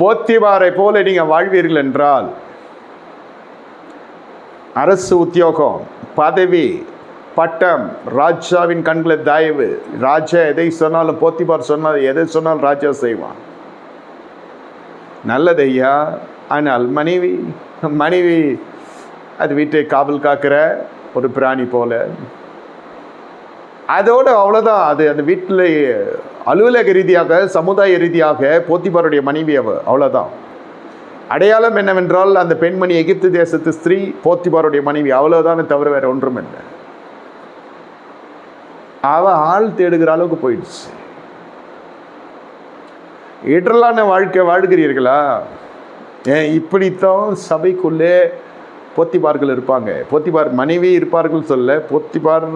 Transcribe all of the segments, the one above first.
போத்திபாரை போல நீங்கள் வாழ்வீர்கள் என்றால் அரசு உத்தியோகம் பதவி பட்டம் ராஜாவின் கண்களை தயவு ராஜா எதை சொன்னாலும் போத்திபார் சொன்னால் எதை சொன்னாலும் ராஜா செய்வான். நல்லது ஐயா ஆனால் மனைவி மனைவி அது வீட்டை காவல் காக்கிற ஒரு பிராணி போல. அதோட அவ்வளோதான் அது அந்த வீட்டில் அலுவலக ரீதியாக சமுதாய ரீதியாக போத்திபாருடைய மனைவி அவ அவ்வளோதான் அடையாளம் என்னவென்றால் அந்த பெண்மணி எகிப்து தேசத்து ஸ்திரீ போத்திபாருடைய மனைவி. அவ்வளோதானே தவிர வேற ஒன்றும் இல்லை அவ ஆள் தேடுகிற அளவுக்கு போயிடுச்சு. இடரலான வாழ்க்கை வாழ்கிறீர்களா? ஏன் இப்படித்தான் சபைக்குள்ளே போத்திபார்கள் இருப்பாங்க. போத்திபார் மனைவி இருப்பார்கள் சொல்ல போத்திபார்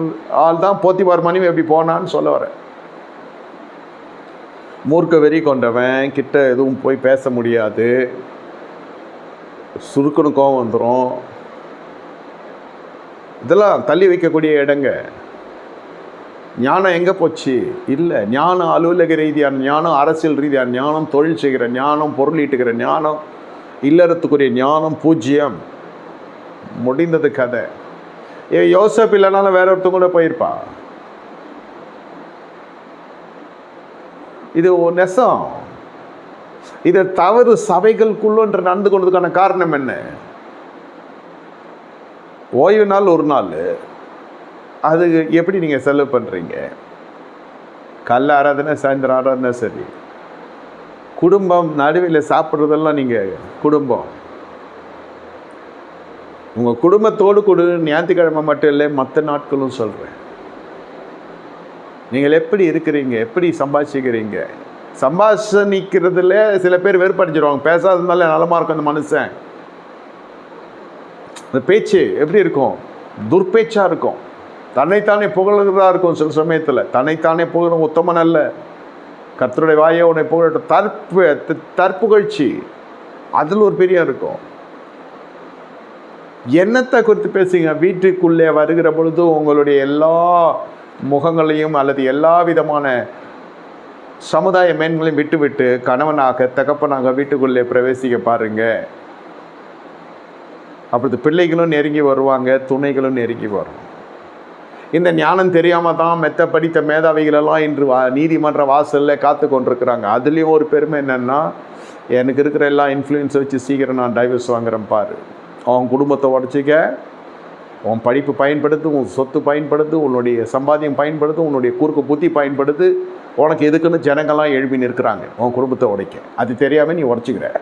ஆள் தான் போத்திபார் மனைவி அப்படி போனான்னு சொல்ல வரேன். மூர்க்க வெறி கொண்டவன் கிட்ட எதுவும் போய் பேச முடியாது. சுருக்குன்னு கோவம் வந்துடும் இதெல்லாம் தள்ளி வைக்கக்கூடிய இடங்க. ஞானம் எங்கே போச்சு? இல்லை ஞானம் அலுவலக ரீதியான ஞானம் அரசியல் ரீதியான ஞானம் தொழில் செய்கிற ஞானம் பொருள் ஈட்டுகிற ஞானம் இல்லறத்துக்குரிய ஞானம் பூஜ்ஜியம். முடிந்தது கதை. ஏ யோசப் இல்லைனாலும் வேற ஒருத்தங்க கூட போயிருப்பா இது நெசம். இதை தவறு சபைகளுக்குள்ளன்ற நடந்து கொண்டதுக்கான காரணம் என்ன? ஓய்வு நாள் ஒரு நாள். அது எப்படி நீங்கள் செலவு பண்ணுறீங்க கல் ஆராதனை சாயந்தரம் ஆராதனை சரி. குடும்பம் நடுவில் சாப்பிட்றதெல்லாம் நீங்கள் குடும்பம். உங்கள் குடும்பத்தோடு கொடு ஞாயிற்றுக்கிழமை மட்டும் இல்லை மற்ற நாட்களும் சொல்கிறேன் நீங்கள் எப்படி இருக்கிறீங்க? எப்படி சம்பாதிச்சுக்கிறீங்க? சம்பாஷணிக்கிறதுல சில பேர் வெறுப்படைஞ்சிருவாங்க. பேசாததுனால நலமாக இருக்கும் அந்த மனுஷன். அந்த பேச்சு எப்படி இருக்கும்? துர்பேச்சாக இருக்கும். தன்னைத்தானே புகழ்கிறதா இருக்கும் சில சமயத்தில். தன்னைத்தானே புகழும் உத்தமன் அல்ல. கத்தருடைய வாயை உன்னை புகழ தற்பு தற்புகழ்ச்சி. அதில் ஒரு பெரிய இருக்கும். என்னத்தை குறித்து பேசுங்க வீட்டுக்குள்ளே வருகிற பொழுது உங்களுடைய எல்லா முகங்களையும் அல்லது எல்லா விதமான சமுதாய மேன்களையும் விட்டுவிட்டு கணவனாக தகப்பனாக வீட்டுக்குள்ளே பிரவேசிக்க பாருங்க. அப்படி பிள்ளைகளும் நெருங்கி வருவாங்க துணைகளும் நெருங்கி வரும். இந்த ஞானம் தெரியாமல் தான் மெத்த படித்த மேதாவிகளெல்லாம் இன்று வா நீதிமன்ற வாசலில் காத்து கொண்டிருக்கிறாங்க. அதுலேயும் ஒரு பெருமை என்னென்னா எனக்கு இருக்கிற எல்லா இன்ஃப்ளூயன்ஸை வச்சு சீக்கிரம் நான் டைவர்ஸ் வாங்குறேன் பாரு. அவன் குடும்பத்தை உடச்சிக்க உன் படிப்பு பயன்படுத்து உன் சொத்து பயன்படுத்து உன்னுடைய சம்பாத்தியம் பயன்படுத்து உன்னுடைய குறுக்கு புத்தி பயன்படுத்து உனக்கு எதுக்குன்னு ஜனங்கள்லாம் எழுப்பி நிற்கிறாங்க. உன் குடும்பத்தை உடைக்க. அது தெரியாமல் நீ உடச்சிக்கிற.